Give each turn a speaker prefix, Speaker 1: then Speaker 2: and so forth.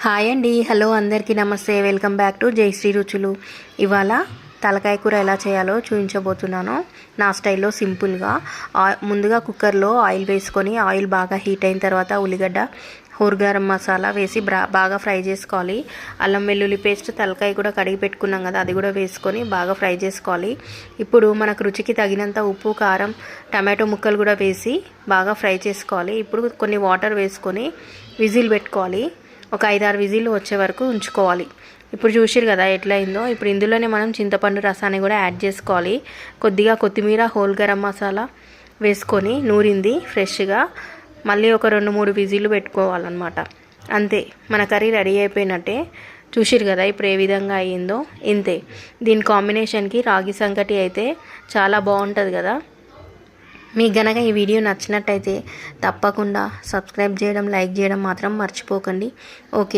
Speaker 1: Hi అండి. Hello అందరికీ నమస్తే. వెల్కమ్ బ్యాక్ టు జయశ్రీ రుచులు. ఇవాళ తలకాయ కూర ఎలా చేయాలో చూపించబోతున్నాను. నా స్టైల్లో సింపుల్గా. ఆ- ముందుగా కుక్కర్లో ఆయిల్ వేసుకొని ఆయిల్ బాగా హీట్ అయిన తర్వాత ఉల్లిగడ్డ హోర్గారం మసాలా వేసి బాగా ఫ్రై చేసుకోవాలి. అల్లం వెల్లుల్లి పేస్ట్ తలకాయ కూడా కడిగి పెట్టుకున్నాం కదా అది కూడా వేసుకొని బాగా ఫ్రై చేసుకోవాలి. ఇప్పుడు మనకు రుచికి తగినంత ఉప్పు కారం టమాటో ముక్కలు కూడా వేసి బాగా ఫ్రై చేసుకోవాలి. ఇప్పుడు కొన్ని వాటర్ వేసుకొని విజిల్ పెట్టుకోవాలి. ఒక ఐదారు విజిల్లు వచ్చే వరకు ఉంచుకోవాలి. ఇప్పుడు చూసిరు కదా ఎట్లయిందో. ఇప్పుడు ఇందులోనే మనం చింతపండు రసాన్ని కూడా యాడ్ చేసుకోవాలి. కొద్దిగా కొత్తిమీర హోల్ గరం మసాలా వేసుకొని నూరింది ఫ్రెష్గా. మళ్ళీ ఒక రెండు మూడు విజిల్లు పెట్టుకోవాలన్నమాట. అంతే. మన కర్రీ రెడీ అయిపోయినట్టే. చూసిరు కదా ఇప్పుడు ఏ విధంగా అయ్యిందో. ఇంతే. దీని కాంబినేషన్కి రాగి సంకటి అయితే చాలా బాగుంటుంది కదా. మీకు గనక ఈ వీడియో నచ్చినట్టయితే తప్పకుండా సబ్స్క్రైబ్ చేయడం లైక్ చేయడం మాత్రం మర్చిపోకండి. ఓకే.